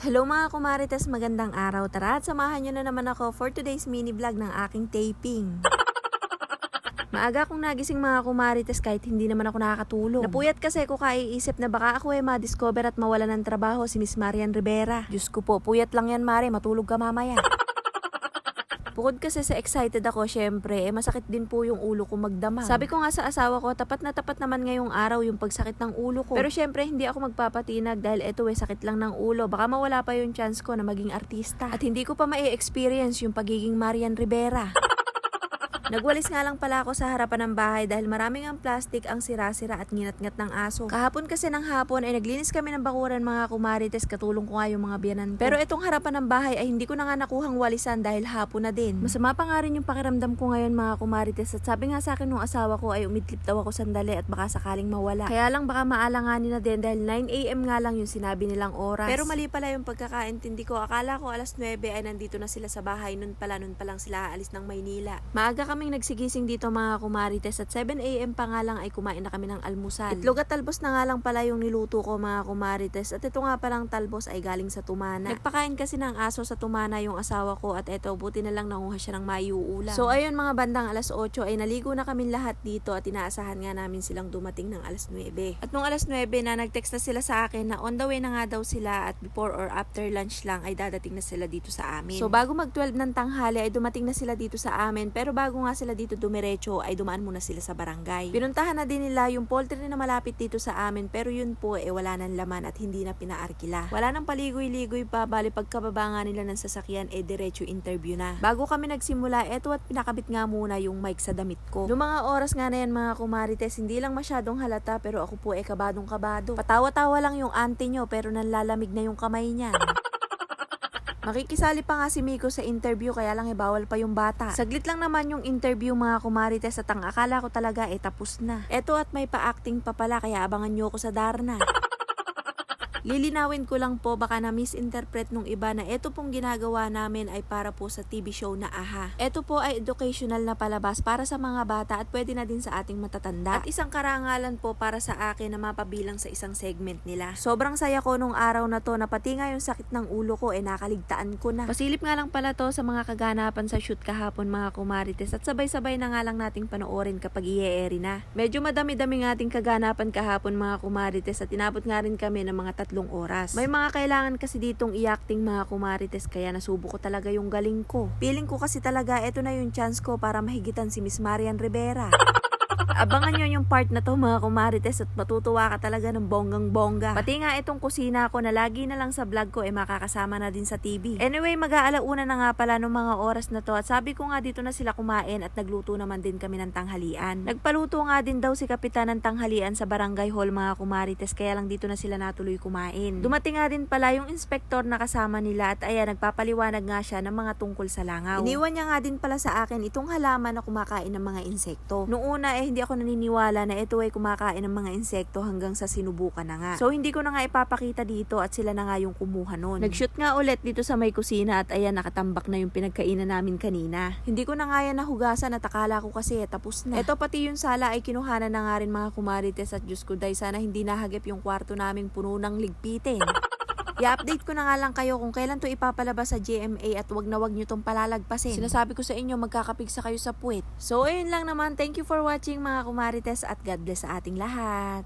Hello mga kumarites, magandang araw. Tara at samahan nyo na naman ako for today's mini vlog ng aking taping. Maaga akong nagising mga kumarites kahit hindi naman ako nakakatulog. Napuyat kasi ako kaiisip na baka ako ay ma-discover at mawala ng trabaho si Miss Marian Rivera. Diyos ko po, puyat lang yan Mare, matulog ka mamaya. Bukod kasi sa excited ako, syempre, eh, masakit din po yung ulo ko magdamag. Sabi ko nga sa asawa ko, tapat na tapat naman ngayong araw yung pagsakit ng ulo ko. Pero syempre, hindi ako magpapatinag dahil eto eh, sakit lang ng ulo. Baka mawala pa yung chance ko na maging artista. At hindi ko pa ma-experience yung pagiging Marian Rivera. Nagwalis nga lang pala ako sa harapan ng bahay dahil maraming ang plastic ang sira-sira at nginat-ngat ng aso. Kahapon kasi ng hapon ay naglinis kami ng bakuran mga kumarites katulong ko nga yung mga biyanan ko. Pero itong harapan ng bahay ay hindi ko na nga nakuhang walisan dahil hapon na din. Masama pa nga rin yung pakiramdam ko ngayon mga kumarites at sabi nga sa akin ng asawa ko ay umidlip daw ako sandali at baka sakaling mawala. Kaya lang baka maalanganin na din dahil 9am nga lang yung sinabi nilang oras. Pero mali pala yung pagkakaintindi ko. Akala ko alas 9 ay nandito na sila sa bahay. Nun pala, nun pa lang sila aalis ng Maynila. Maaga kaming nagsigising dito mga kumarites at 7am pa nga lang ay kumain na kami ng almusal. Itlog at talbos na nga lang pala yung niluto ko mga kumarites at ito nga palang talbos ay galing sa tumana. Nagpakain kasi ng aso sa tumana yung asawa ko at eto buti na lang nanguha siya ng mayuulam. So ayun mga bandang alas 8 ay naligo na kami lahat dito at inaasahan nga namin silang dumating ng alas 9. At nung alas 9 na nag-text na sila sa akin na on the way na nga daw sila at before or after lunch lang ay dadating na sila dito sa amin. So bago mag 12 ng tanghali ay dumating na sila dito sa amin pero bago nga sila dito dumiretso ay dumaan muna sila sa barangay. Pinuntahan na din nila yung poultry na malapit dito sa amin pero yun po eh wala nang laman at hindi na pinaarkila. Wala nang paligoy-ligoy pa bali pagkababa nga nila ng sasakyan eh diretso interview na. Bago kami nagsimula eto at pinakabit nga muna yung mic sa damit ko. Noong mga oras nga na yan mga kumarites hindi lang masyadong halata pero ako po eh kabadong kabado. Patawa-tawa lang yung auntie nyo pero nanlalamig na yung kamay niyan. Makikisali pa nga si Miko sa interview kaya lang eh bawal pa yung bata. Saglit lang naman yung interview mga kumarites at ang akala ko talaga eh tapos na. Eto at may pa-acting pa pala kaya abangan nyo ako sa Darna. Lilinawin ko lang po baka na misinterpret nung iba na ito pong ginagawa namin ay para po sa TV show na AHA. Ito po ay educational na palabas para sa mga bata at pwede na din sa ating matatanda. At isang karangalan po para sa akin na mapabilang sa isang segment nila. Sobrang saya ko nung araw na to na pati nga yung sakit ng ulo ko eh nakaligtaan ko na. Pasilip nga lang pala to sa mga kaganapan sa shoot kahapon mga kumarites at sabay-sabay na nga lang nating panoorin kapag i na. Medyo madami-dami nga ating kaganapan kahapon mga kumarites at inabot nga rin kami ng mga tatlong oras. May mga kailangan kasi ditong i-acting mga kumarites kaya nasubo ko talaga yung galing ko. Feeling ko kasi talaga eto na yung chance ko para mahigitan si Miss Marian Rivera. Abangan nyo yung part na to mga kumarites at matutuwa ka talaga ng bonggang bongga. Pati nga itong kusina ko na lagi na lang sa vlog ko ay makakasama na din sa TV. Anyway, mag-aalauna na nga pala ng mga oras na to at sabi ko nga dito na sila kumain at nagluto naman din kami ng tanghalian. Nagpaluto nga din daw si kapitan ng tanghalian sa barangay hall mga kumarites kaya lang dito na sila natuloy kumain. Dumating nga din pala yung inspektor na kasama nila at ayan nagpapaliwanag nga siya ng mga tungkol sa langaw. Iniwan niya nga din pala sa akin itong halaman na kumakain ng mga insekto. Noong una eh hindi ako naniniwala na ito ay kumakain ng mga insekto hanggang sa sinubukan na nga. So hindi ko na nga ipapakita dito at sila na nga yung kumuha nun. Nag-shoot nga ulit dito sa may kusina at ayan nakatambak na yung pinagkainan namin kanina. Hindi ko na nga yan nahugasan at akala ko kasi tapos na. Ito pati yung sala ay kinuhanan na nga rin mga kumarites at Diyos ko day sana hindi nahagip yung kwarto naming puno ng ligpitin. I-update ko na nga lang kayo kung kailan to ipapalabas sa GMA at wag na wag nyo tong palalagpasin. Sinasabi ko sa inyo, magkakapigsa kayo sa puwet. So, ayun lang naman. Thank you for watching mga kumarites at God bless sa ating lahat.